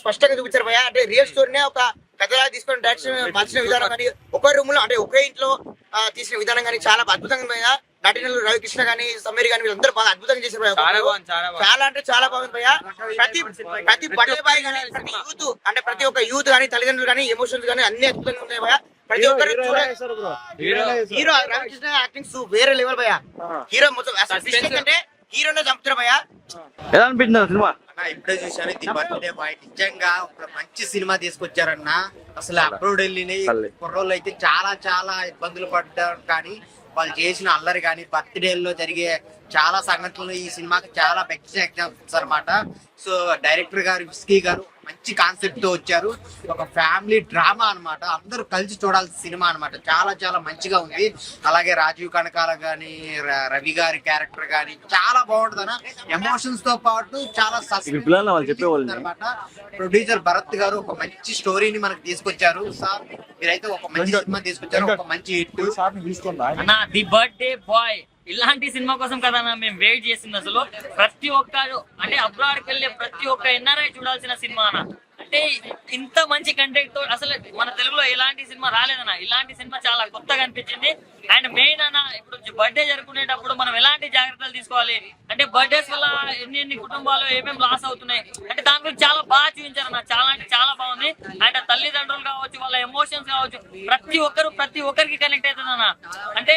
స్పష్టంగా చూపించారు భయ అంటే రియల్ స్టోరీనే ఒక కథలా తీసుకొని డైరెక్షన్ మార్చిన విధానం కానీ ఒకే రూమ్లో అంటే ఒకే ఇంట్లో తీసిన విధానం కానీ చాలా అద్భుతంగా భయ నటినలు రవికృష్ణ కానీ సమీర్ కానీ వీళ్ళందరూ బాగా అద్భుతంగా చేశారు. చాలా అంటే చాలా బాగుంది భయ్య. ప్రతి ప్రతి బర్త్డే బాయ్ కానీ ప్రతి యూత్ అంటే ప్రతి ఒక్క యూత్ కానీ తల్లిదండ్రులు కానీ ఎమోషన్స్ కానీ అన్ని అద్భుతంగా ఉన్నాయి భయ ప్రతి ఒక్కరు హీరో హీరో రవికృష్ణ యాక్టింగ్ సు వేరే లెవెల్ భయ హీరో మొత్తం ఏంటంటే హీరోనే చంపుతారు భయ ఎలా అనిపించింది సినిమా? అన్న ఇప్పుడే చూశాను ది బర్త్డే బాయ్. నిజంగా ఒక మంచి సినిమా తీసుకొచ్చారన్న. అసలు అప్లోడ్ వెళ్ళిన కుర్రోళ్ళు అయితే చాలా చాలా ఇబ్బందులు పడ్డారు. కానీ వాళ్ళు చేసిన అల్లరి కానీ బర్త్డేల్లో జరిగే చాలా సంఘటనలు ఈ సినిమాకి చాలా బెస్ట్ ఎగ్జాంపుల్స్ అన్నమాట. సో డైరెక్టర్ గారు విస్కీ గారు మంచి కాన్సెప్ట్తో వచ్చారు. ఒక ఫ్యామిలీ డ్రామా అన్నమాట. అందరూ కలిసి చూడాల్సిన సినిమా అన్నమాట. చాలా చాలా మంచిగా ఉంది. అలాగే రాజీవ్ కనకాల గాని ర- రవి గారి క్యారెక్టర్ గాని చాలా బాగుంటుంది అన్న. ఎమోషన్స్తో పాటు చాలా. అనమాట ప్రొడ్యూసర్ భరత్ గారు ఒక మంచి స్టోరీని మనకు తీసుకొచ్చారు. సార్ మీరైతే ఒక మంచి సినిమా తీసుకొచ్చారు. ఒక మంచి హిట్. అన్న ది బర్త్డే బాయ్. ఇలాంటి సినిమా కోసం కదా మేము వెయిట్ చేసింది అసలు. ప్రతి ఒక్కరు అంటే అబ్రాడ్కి వెళ్ళే ప్రతి ఒక్క ఎన్ఆర్ఐ చూడాల్సిన సినిమా అన్న. అంటే ఇంత మంచి కంటెంట్తో అసలు మన తెలుగులో ఇలాంటి సినిమా రాలేదన్న. ఇలాంటి సినిమా చాలా కొత్తగా అనిపించింది. అండ్ మెయిన్ అన్న ఇప్పుడు బర్త్డే జరుపుకునేటప్పుడు మనం ఎలాంటి జాగ్రత్తలు తీసుకోవాలి? అంటే బర్త్డేస్ వల్ల ఎన్ని ఎన్ని కుటుంబాలు ఏమేమి లాస్ అవుతున్నాయి? అంటే దాని గురించి చాలా బాగా చూపించారు అన్న. చాలా అంటే చాలా బాగుంది. అండ్ తల్లిదండ్రులు కావచ్చు వాళ్ళ ఎమోషన్స్ కావచ్చు ప్రతి ఒక్కరు ప్రతి ఒక్కరికి కనెక్ట్ అవుతుంది అన్న. అంటే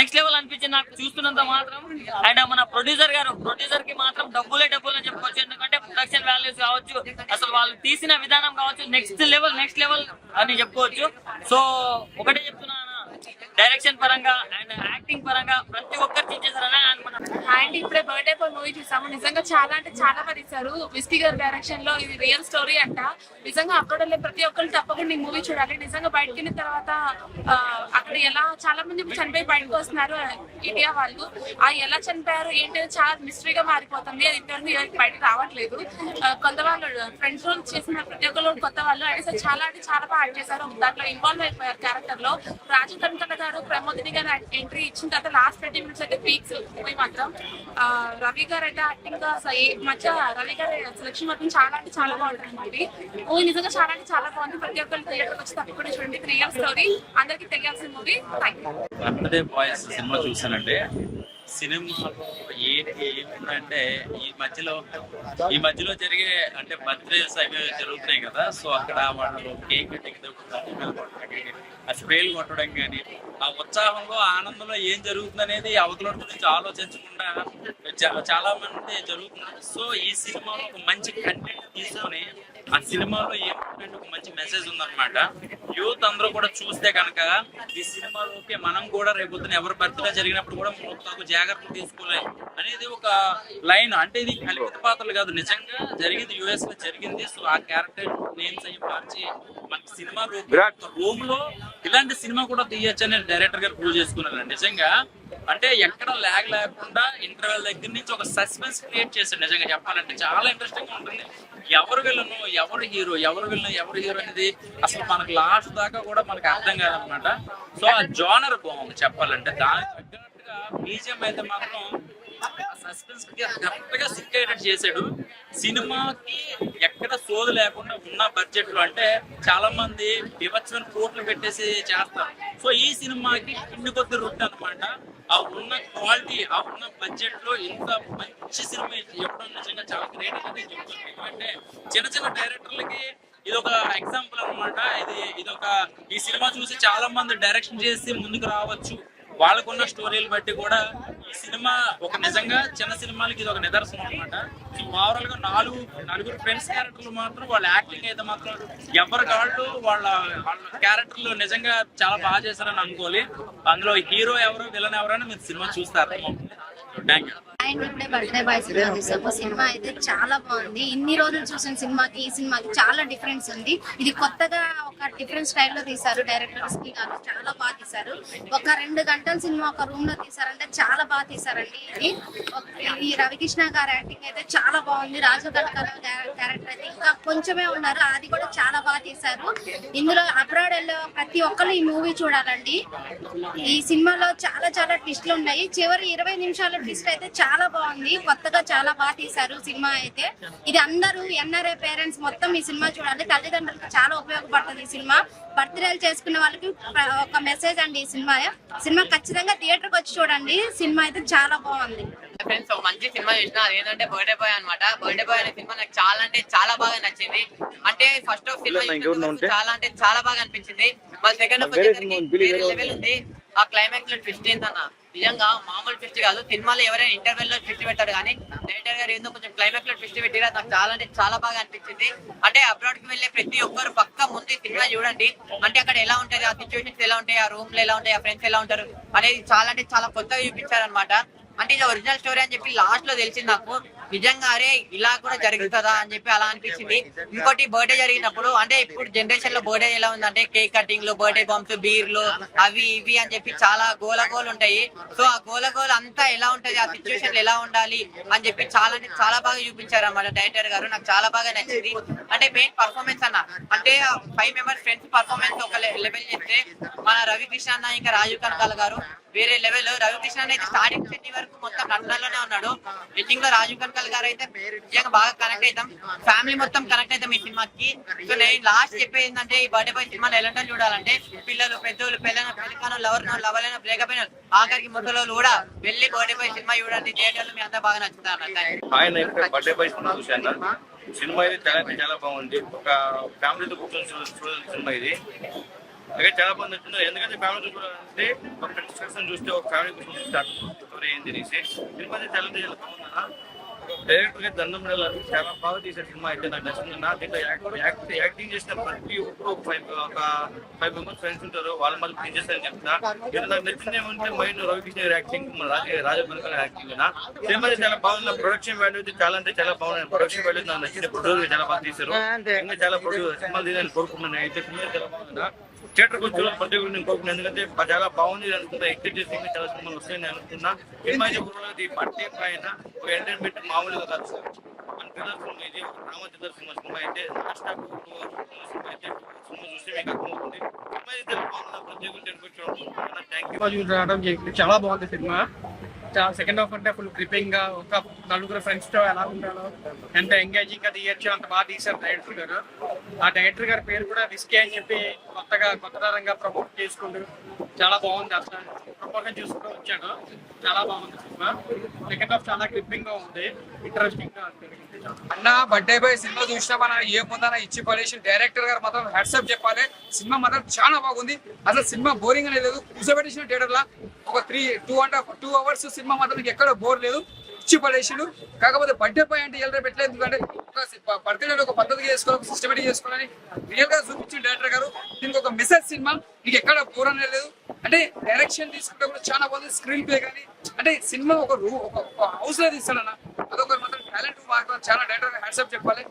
నెక్స్ట్ లెవెల్ అనిపించింది నాకు చూస్తున్నంత మాత్రం. అండ్ మన ప్రొడ్యూసర్ గారు ప్రొడ్యూసర్కి మాత్రం డబ్బులే డబ్బులు అని చెప్పుకోవచ్చు ఎందుకంటే ప్రొడక్షన్ వాల్యూస్ కావచ్చు అసలు వాళ్ళు తీసిన విధానం కావచ్చు నెక్స్ట్ లెవెల్ నెక్స్ట్ లెవెల్ అని చెప్పుకోవచ్చు. సో ఒకటే చెప్తున్నా డైరెక్షన్ పరంగా అండ్ యాక్టింగ్ పరంగా ప్రతి ఒక్కరు చేసేసారని అండ్ ఇప్పుడే బర్త్డే ఫోర్ మూవీ చూసాము. నిజంగా చాలా అంటే చాలా మంది ఇస్తారు విస్కీ గారి డైరెక్షన్లో ఇది రియల్ స్టోరీ అంట. నిజంగా అక్కడ ప్రతి ఒక్కరు తప్పకుండా ఈ మూవీ చూడాలి. నిజంగా బయటకు వెళ్ళిన తర్వాత ఇప్పుడు ఎలా చాలా మంది ఇప్పుడు చనిపోయి బయటకు వస్తున్నారు ఇండియా వాళ్ళు. ఆ ఎలా చనిపోయారు ఏంటి చాలా మిస్టరీగా మారిపోతుంది. అది ఇంతవరకు బయటకు రావట్లేదు. కొంత వాళ్ళు ఫ్రెండ్స్ రోల్ చేసిన ప్రతి ఒక్కరు కొత్త వాళ్ళు. అయితే చాలా అంటే చాలా బాగా యాక్ట్ చేశారు. దాంట్లో ఇన్వాల్వ్ అయిపోయారు క్యారెక్టర్లో. రాజు కనకన్న గారు ప్రమోదిని గారు ఎంట్రీ ఇచ్చిన తర్వాత లాస్ట్ ట్వంటీ మినిట్స్ అయితే పీక్స్ పోయి మాత్రం రవి గారు అయితే యాక్టింగ్ మధ్య రవి గారి సెలక్షన్ మాత్రం చాలా అంటే చాలా బాగుంటుంది మూవీ మూవీ నిజంగా చాలా అంటే చాలా బాగుంది. ప్రతి ఒక్కరు థియేటర్ వచ్చి తప్పకుండా చూడండి. రియల్ స్టోరీ అందరికీ తెలియాల్సిన మూవీ బర్త్డే బాయ్స్ సినిమా చూసానండి సినిమాలో ఏంటి ఏముందంటే ఈ మధ్యలో ఈ మధ్యలో జరిగే అంటే బర్త్డేస్ అవి జరుగుతున్నాయి కదా సో అక్కడ వాళ్ళు కేక్ కటింగ్ ఆ స్ప్రేలు కొట్టడం కానీ ఆ ఉత్సాహంలో ఆనందంలో ఏం జరుగుతుంది అనేది అవతల గురించి ఆలోచించకుండా చాలా మంది జరుగుతున్నారు. సో ఈ సినిమాలో ఒక మంచి కంటెంట్ తీసుకొని ఆ సినిమాలో ఏమంటే ఒక మంచి మెసేజ్ ఉందన్నమాట. యూత్ అందరూ కూడా చూస్తే కనుక ఈ సినిమాలోకి మనం కూడా రేపొద్దున ఎవరు బర్త్డే జరిగినప్పుడు కూడా ఒక జాగ్రత్తలు తీసుకోవాలి అనేది ఒక లైన్. అంటే ఇది కల్పిత పాత్రలు కాదు నిజంగా జరిగింది యుఎస్లో జరిగింది. సో ఆ క్యారెక్టర్ నేమ్స్ అయ్యి మార్చి మన సినిమా రూమ్లో ఇలాంటి సినిమా కూడా తీయచ్చు అని డైరెక్టర్ గారు ప్రూవ్ చేసుకున్నారు నిజంగా అంటే ఎక్కడ లాగ్ లేకుండా ఇంటర్వెల్ దగ్గర నుంచి ఒక సస్పెన్స్ క్రియేట్ చేశాడు నిజంగా చెప్పాలంటే చాలా ఇంట్రెస్టింగ్గా ఉంటుంది. ఎవరు విలను ఎవరు హీరో ఎవరు విలను ఎవరు హీరో అనేది అసలు మనకు లాస్ట్ దాకా కూడా మనకు అర్థం కాదనమాట. సో ఆ జోనర్ బాగుంది చెప్పాలంటే. దానికి తగ్గినట్టుగా బీజియం అయితే మాత్రం సస్పెన్స్ కరెక్ట్గా సిక్ అయ్యేటట్టు చేశాడు. సినిమాకి ఎక్కడ సోదు లేకుండా ఉన్న బడ్జెట్లో అంటే చాలా మంది వివచ్చమైన కోట్లు పెట్టేసి చేస్తారు. సో ఈ సినిమాకి పిండి కొద్ది రుట్టు అనమాట ఆ ఉన్న క్వాలిటీ ఆ ఉన్న బడ్జెట్లో ఇంత మంచి సినిమా ఇవ్వడం నిజంగా చాలా గ్రేట్ అనేది చెప్తుంది ఎందుకంటే చిన్న చిన్న డైరెక్టర్లకి ఇది ఒక ఎగ్జాంపుల్ అనమాట ఇది ఇది ఒక ఈ సినిమా చూసి చాలా మంది డైరెక్షన్ చేసి ముందుకు రావచ్చు. వాళ్ళకున్న స్టోరీలు బట్టి కూడా ఈ సినిమా ఒక నిజంగా చిన్న సినిమాలకి ఇది ఒక నిదర్శనం అనమాట సో ఓవరాల్గా నాలుగు నలుగురు ఫ్రెండ్స్ క్యారెక్టర్లు మాత్రం వాళ్ళ యాక్టింగ్ అయితే మాత్రం ఎవరి కాళ్ళు వాళ్ళ వాళ్ళ క్యారెక్టర్లు నిజంగా చాలా బాగా చేశారని అనుకోవాలి. అందులో హీరో ఎవరు విలన్ ఎవరైనా మీరు సినిమా చూస్తే థ్యాంక్ యూ అండ్ ఇప్పుడే బర్త్డే బాయ్ సినిమా చూసాము సినిమా అయితే చాలా బాగుంది. ఇన్ని రోజులు చూసిన సినిమాకి ఈ సినిమాకి చాలా డిఫరెన్స్ ఉంది. ఇది కొత్తగా ఒక డిఫరెంట్ స్టైల్లో తీశారు. డైరెక్టర్ శ్రీ గారు చాలా బాగా తీశారు. ఒక రెండు గంటల సినిమా ఒక రూమ్లో తీశారంటే చాలా బాగా తీశారండి. ఇది ఈ రవికృష్ణ గారి యాక్టింగ్ అయితే చాలా బాగుంది. రాజు కనకాల క్యారెక్టర్ అయితే ఇంకా కొంచెమే ఉన్నారు. అది కూడా చాలా బాగా తీశారు. ఇందులో అబ్రాడ్ వెళ్ళే ప్రతి ఒక్కరు ఈ మూవీ చూడాలండి. ఈ సినిమాలో చాలా చాలా ట్విస్ట్లు ఉన్నాయి. చివరి ఇరవై నిమిషాల ట్విస్ట్ అయితే చాలా చాలా బాగుంది. కొత్తగా చాలా బాగా తీశారు సినిమా అయితే. ఇది అందరూ ఎన్ఆర్ఐ పేరెంట్స్ మొత్తం ఈ సినిమా చూడాలి. తల్లిదండ్రులకు చాలా ఉపయోగపడుతుంది ఈ సినిమా. బర్త్డేలు చేసుకున్న వాళ్ళకి ఒక మెసేజ్ అండి ఈ సినిమా. సినిమా ఖచ్చితంగా థియేటర్కి వచ్చి చూడండి. సినిమా అయితే చాలా బాగుంది. ఫ్రెండ్స్ ఒక మంచి సినిమా చూసిన అదేంటంటే బర్త్డే బాయ్ అన్నమాట. బర్త్డే బాయ్ అనే సినిమా నాకు చాలా అంటే చాలా బాగా నచ్చింది. అంటే ఫస్ట్ హాఫ్ సినిమా? చాలా అంటే చాలా బాగా అనిపించింది. మళ్ళీ సెకండ్ వేరే లెవెల్ ఉంది. ఆ క్లైమాక్స్లో ట్విస్ట్ ఏంటన్న నిజంగా మామూలు ట్విస్ట్ కాదు. సినిమాలో ఎవరైనా ఇంటర్వెల్లో ట్విస్ట్ పెట్టారు కానీ డైరెక్టర్ గారు ఏందో కొంచెం క్లైమాక్స్లో ట్విస్ట్ పెట్టిరా నాకు చాలా అంటే చాలా బాగా అనిపించింది. అంటే అబ్రాడ్కి వెళ్ళే ప్రతి ఒక్కరు పక్క ముందు సినిమా చూడండి. అంటే అక్కడ ఎలా ఉంటుంది ఆ సిచ్యువేషన్స్ ఎలా ఉంటాయి ఆ రూమ్లో ఎలా ఉంటాయి ఆ ఫ్రెండ్స్ ఎలా ఉంటారు అనేది చాలా అంటే చాలా కొత్తగా చూపించారు అనమాట అంటే ఇది ఒరిజినల్ స్టోరీ అని చెప్పి లాస్ట్లో తెలిసింది నాకు. నిజంగా అరే ఇలా కూడా జరుగుతుందా అని చెప్పి అలా అనిపించింది. ఇంకోటి బర్త్డే జరిగినప్పుడు అంటే ఇప్పుడు జనరేషన్లో బర్త్డే ఎలా ఉందంటే కేక్ కటింగ్లో బర్త్డే బాంబ్స్ బీర్లు అవి ఇవి అని చెప్పి చాలా గోలగోలు ఉంటాయి. సో ఆ గోలగోలు అంతా ఎలా ఉంటది ఆ సిచ్యువేషన్ ఎలా ఉండాలి అని చెప్పి చాలా అంటే చాలా బాగా చూపించారు అన్నమాట డైరెక్టర్ గారు. నాకు చాలా బాగా నచ్చింది. అంటే మెయిన్ పర్ఫార్మెన్స్ అన్న అంటే ఫైవ్ మెంబర్స్ ఫ్రెండ్స్ పర్ఫార్మెన్స్ ఒక లెవెల్ చేస్తే మన రవికృష్ణ అన్న ఇంకా రాజీవ్ కనకాల గారు వేరే లెవెల్ రవికృష్ణ అయితే స్టార్టింగ్ చెన్నై వరకు మొత్తం లండన్లోనే ఉన్నాడు. ఎండింగ్లో రాజీవ్ కనకల్ గారు అయితే నిజంగా బాగా కనెక్ట్ అవుతాం ఫ్యామిలీ మొత్తం కనెక్ట్ అవుతాం ఈ సినిమాకి. సో నేను లాస్ట్ చెప్పేది ఏంటంటే ఈ బర్త్డే పై సినిమాలు ఎలాంటి చూడాలంటే పిల్లలు పెద్దోళ్ళు పిల్లల పెళ్ళికాను లవర్ లవలైన అయినా బ్రేకప్ అయినా ఆఖరికి ముసలోళ్ళు కూడా వెళ్ళి బర్త్డే పై సినిమా చూడండి. థియేటర్లు మీ అంతా బాగా నచ్చుతారు బర్త్డే పై సినిమా చూశాను సినిమా అయితే చాలా చాలా బాగుంది. ఒక ఫ్యామిలీతో కూర్చొని చూ- చూడాల్సిన సినిమా ఇది. అలాగే చాలా బాగా నచ్చింది ఎందుకంటే ఫ్యామిలీ చూడాలంటే ఒక కోసం చూస్తే ఒక ఫ్యామిలీ కోసం చూస్తే స్టోరీ ఏంది అనేసి అంటే చాలా బాగుందా డైరెక్టర్గా దండం వెళ్ళాలి చాలా బాగా తీసారు సినిమా. అయితే నాకు నచ్చింది. నా దీంట్లో యాక్ట్- యాక్ట్ యాక్టింగ్ చేసిన ప్రతి ఒక్కరు ఒక ఫైవ్ ఒక ఫైవ్ మెంబర్స్ ఫ్రెండ్స్ ఉంటారు. వాళ్ళు మళ్ళీ ప్లే చేస్తారని చెప్తా. ఇది నాకు నచ్చింది ఏమంటే మైండ్ రవికృష్ణ గారి యాక్టింగ్ మన రాజ రాజబంకర్ యాక్టింగ్ సినిమా చాలా బాగుంది. ప్రొడక్షన్ వాల్యూ అయితే చాలా అంటే చాలా బాగుంది ప్రొడక్షన్ వాల్యూ నాకు నచ్చింది. ప్రొడ్యూసర్ చాలా బాగా తీశారు. ఇంకా చాలా ప్రొడ్యూసర్ సినిమాలు తీయాలని కోరుకుంటున్నాను. అయితే సినిమా చాలా బాగుందా థియేటర్ కూర్చోలో ప్రతి ఒక్కరు నేను కోరుకున్నాను ఎందుకంటే బా- చాలా బాగుంది అనుకుంటా ఎక్స్పెక్ట్ చేసి చాలా సినిమాలు వస్తాయని అనుకున్నా. సినిమా అయితే overall ఇది పైన ఒక ఎంటర్టైన్మెంట్ మామూలుగా కాదు సార్ మన పిల్లల సినిమా ఇది రామచంద్ర సినిమా సినిమా అయితే లాస్ట్ హాఫ్ సినిమా అయితే సినిమా చూస్తే మీకు అర్థమవుతుంది. సినిమా అయితే ప్రతి ఒక్కరు థియేటర్కి వచ్చి థ్యాంక్ యూ చాలా బాగుంది సినిమా. సెకండ్ హాఫ్ అంటే ఫుల్ గ్రిపింగ్గా ఒక నలుగురు ఫ్రెండ్స్తో ఎలా ఉండాలో ఎంత ఎంగేజింగ్గా తీయచ్చు అంత బాగా తీశారు డైరెక్టర్ గారు. ఆ డైరెక్టర్ గారి పేరు కూడా రిస్కీ అని చెప్పి కొత్తగా కొత్త తరంగా ప్రమోట్ చేసుకుంటూ చాలా బాగుంది అసలు. ప్రమోషన్ చూసుకుంటూ వచ్చాడు. చాలా బాగుంది సినిమా. సెకండ్ హాఫ్ చాలా గ్రిప్పింగ్గా ఉంది. ఇంట్రెస్టింగ్గా అన్న బర్త్డే బాయ్ సినిమా చూసినామన్నా ఏముందన్నా ఇచ్చి పడేసి డైరెక్టర్ గారు మాత్రం హెడ్సప్ చెప్పాలి. సినిమా మాత్రం చాలా బాగుంది. అసలు సినిమా బోరింగ్ అనేది లేదు. కూర్చోబెట్టేసిన థియేటర్ లా ఒక three two and half two hours cinema మాత్రం ఎక్కడ బోర్ లేదు. ఇచ్చి పడేసిండు. కాకపోతే బర్త్డే అంటే ఎలా పెట్టలేదు. ఎందుకంటే ఒక బర్త్డే ఒక పద్ధతిగా చేసుకోవాలి ఒక సిస్టమేటిక్ చేసుకోవాలని రియల్గా చూపించిన డైరెక్టర్ గారు. దీనికి ఒక మెసేజ్ సినిమా. నీకు ఎక్కడ బోర్ అనేది లేదు. అంటే డైరెక్షన్ తీసుకుంటే కూడా చాలా బాగుంది స్క్రీన్ ప్లే కానీ అంటే సినిమా ఒక రూ ఒక హౌస్లో తీస్తాడన్న. అదొక మాత్రం టాలెంట్ బాగా చాలా డైరెక్టర్ హ్యాట్సప్ చెప్పాలి.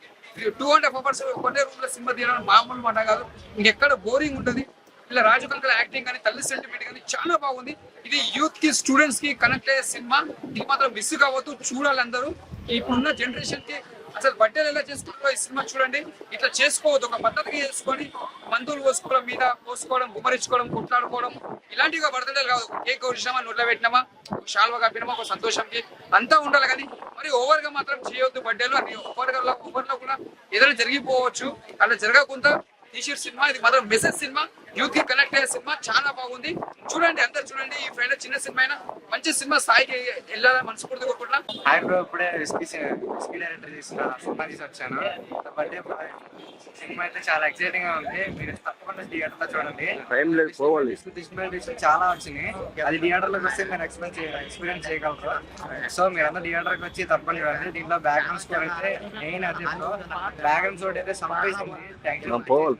టూ అండ్ హాఫ్ అవర్స్ ఒకటే రూమ్లో సినిమా తీయడం మామూలు మాట కాదు. ఇంకెక్కడ బోరింగ్ ఉంటుంది. ఇలా రాజుకంకల యాక్టింగ్ కానీ తల్లి సెంటిమెంట్ కానీ చాలా బాగుంది. ఇది యూత్కి స్టూడెంట్స్కి కనెక్ట్ అయ్యే సినిమా ఇది మాత్రం మిస్ కావద్దు చూడాలి అందరూ. ఇప్పుడున్న జనరేషన్కి అసలు బట్టలు ఎలా చేసుకుంటారో ఈ సినిమా చూడండి. ఇట్లా చేసుకోవద్దు ఒక పద్ధతిగా చేసుకొని మందులు పోసుకోవడం మీద పోసుకోవడం గుమ్మరించుకోవడం కొట్లాడుకోవడం ఇలాంటివి బర్త్డేలు కాదు. కేక్ కొట్టినామా నోట్లో పెట్టినామా ఒక శాల్వా కప్పినామా ఒక సంతోషంకి అంతా ఉండాలి కానీ మరి ఓవర్గా మాత్రం చేయొద్దు బర్త్డేలు అని ఓవర్గా ఓవర్లో కూడా ఏదైనా జరిగిపోవచ్చు. అలా జరగకుండా తీసిన సినిమా ఇది మాత్రం మెసేజ్ సినిమా యూత్కి కనెక్ట్ అయ్యే సినిమా చాలా బాగుంది. చూడండి అందరు చూడండి ఈ ఫ్రెండ్ చిన్న సినిమా అయినా మంచి సినిమా స్థాయికి వెళ్ళాలని మనస్ఫూర్తి కోరుకుంటున్నా. హాయ్ బ్రో ఇప్పుడే డైరెక్టర్ చేసిన సినిమా తీసి వచ్చాను. సినిమా అయితే చాలా ఎక్సైటింగ్గా ఉంది. మీరు తప్పకుండా థియేటర్లో చూడండి. టైం లేదు పోవాలి. డిస్ప్లే చాలా వచ్చినాయి అది థియేటర్లోకి వస్తే మీరు ఎక్స్పీరియన్స్ ఎక్స్పీరియన్స్ చేయగలరు. సో మీరు అందరూ థియేటర్కి వచ్చి తప్పకుండా చూడండి. దీంట్లో బ్యాక్గ్రౌండ్ స్కోర్ అయితే మెయిన్ అదే బ్యాక్గ్రౌండ్ స్కోర్ అయితే సంపేసింది థ్యాంక్ యూ మనం పోవాలి